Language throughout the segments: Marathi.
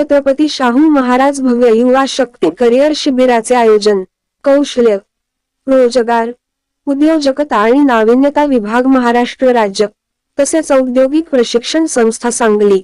छत्रपती शाहू महाराज भव्य युवा शक्ती करिअर शिबिराचे आयोजन कौशल्य रोजगार उद्योजकता आणि नाविन्यता विभाग महाराष्ट्र राज्य तसेच औद्योगिक प्रशिक्षण संस्था सांगली.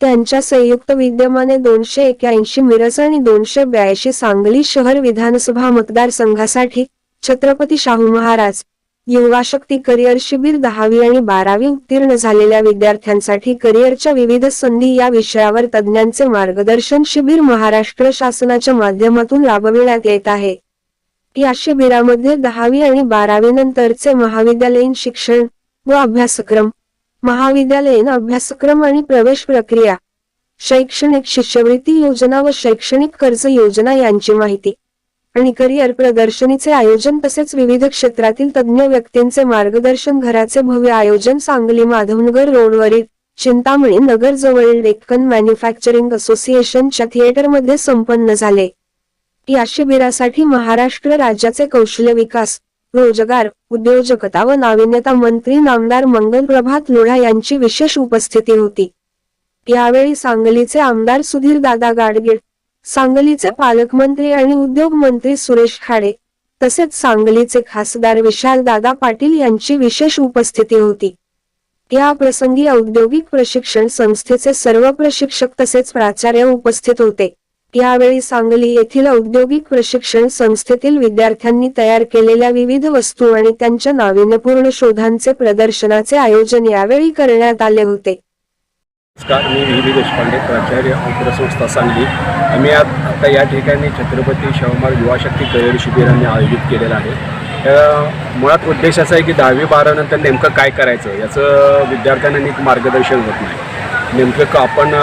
त्यांच्या संयुक्त विद्यमाने दोनशे एक्याऐंशी मिरज आणि दोनशे ब्याऐंशी सांगली शहर विधानसभा मतदारसंघासाठी छत्रपती शाहू महाराज युवा शक्ती करिअर शिबिर दहावी आणि बारावी उत्तीर्ण झालेल्या विद्यार्थ्यांसाठी करिअरच्या विविध संधी या विषयावर तज्ज्ञांचे मार्गदर्शन शिबिर महाराष्ट्र शासनाच्या माध्यमातून राबविण्यात येत आहे. या शिबिरामध्ये दहावी आणि बारावी नंतरचे महाविद्यालयीन शिक्षण व अभ्यासक्रम महाविद्यालयीन अभ्यासक्रम आणि प्रवेश प्रक्रिया शैक्षणिक शिष्यवृत्ती योजना व शैक्षणिक कर्ज योजना यांची माहिती आणि करिअर प्रदर्शनीचे आयोजन तसेच विविध क्षेत्रातील तज्ज्ञ व्यक्तींचे मार्गदर्शन घराचे भव्य आयोजन सांगली माधवनगर रोडवरील चिंतामणी नगर जवळील डेक्कन मॅन्युफॅक्चरिंग असोसिएशनच्या थिएटरमध्ये संपन्न झाले. या शिबिरासाठी महाराष्ट्र राज्याचे कौशल्य विकास रोजगार उद्योजकता व नाविन्यता मंत्री नामदार मंगल प्रभात लोढा यांची विशेष उपस्थिती होती. यावेळी सांगलीचे आमदार सुधीर दादा गाडगीळ सांगलीचे पालकमंत्री आणि उद्योग मंत्री सुरेश खाडे तसेच सांगलीचे खासदार विशाल दादा पाटील यांची विशेष उपस्थिती होती. या प्रसंगी औद्योगिक प्रशिक्षण संस्थेचे सर्व प्रशिक्षक तसेच प्राचार्य उपस्थित होते. यावेळी सांगली येथील औद्योगिक प्रशिक्षण संस्थेतील विद्यार्थ्यांनी तयार केलेल्या विविध वस्तू आणि त्यांच्या नाविन्यपूर्ण शोधांचे प्रदर्शनाचे आयोजन यावेळी करण्यात आले होते. नमस्कार मी व्ही बी देशपांडे प्राचार्य अंकुरसंस्था सांगली. आम्ही आज आता या ठिकाणी छत्रपती शाहूमार युवाशक्ती करिअर शिबिर आम्ही आयोजित केलेलं आहे. मुळात उद्देश असा आहे की दहावी बारानंतर नेमकं काय करायचं याचं विद्यार्थ्यांना नीट मार्गदर्शन होत नाही. नेमकं आपण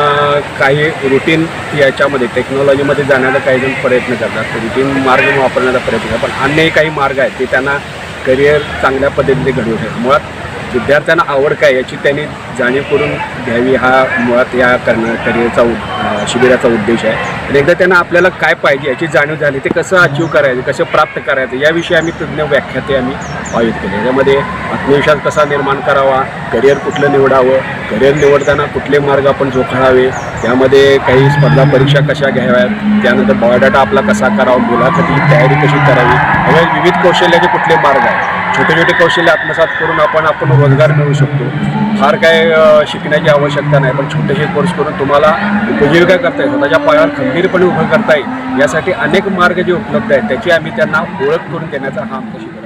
काही रुटीन याच्यामध्ये टेक्नॉलॉजीमध्ये जाण्याचा काही जण प्रयत्न करतात. रुटीन मार्ग वापरण्याचा प्रयत्न करतात. पण अन्यही काही मार्ग आहेत ते त्यांना करिअर चांगल्या पद्धतीने घडवू शकतात. मुळात विद्यार्थ्यांना आवड काय याची त्यांनी जाणीव करून घ्यावी हा मुळात या करणं करिअरचा उद- शिबिराचा उद्देश आहे. आणि एकदा त्यांना आपल्याला काय पाहिजे याची जाणीव झाली ते कसं अचीव करायचं कसं प्राप्त करायचं याविषयी आम्ही तज्ज्ञ व्याख्याते आम्ही आयोजित केले. याच्यामध्ये आत्मविश्वास कसा निर्माण करावा करिअर कुठलं निवडावं करिअर निवडताना कुठले मार्ग आपण जोखाडावे त्यामध्ये काही स्पर्धा परीक्षा कशा घ्याव्यात त्यानंतर बायोडाटा आपला कसा करावा मुलाखती तयारी कशी करावी विविध कौशल्याचे कुठले मार्ग आहेत? छोटे छोटे कौशल्य आत्मसात करून आपण आपण रोजगार मिळवू शकतो. फार काय शिकण्याची आवश्यकता नाही पण छोटेसे कोर्स करून तुम्हाला उपजीविका करता येईल. स्वतःच्या पायावर खंबीरपणे उभं करता येईल. यासाठी अनेक मार्ग जे उपलब्ध आहेत त्याची आम्ही त्यांना ओळख करून देण्याचा हा आमचा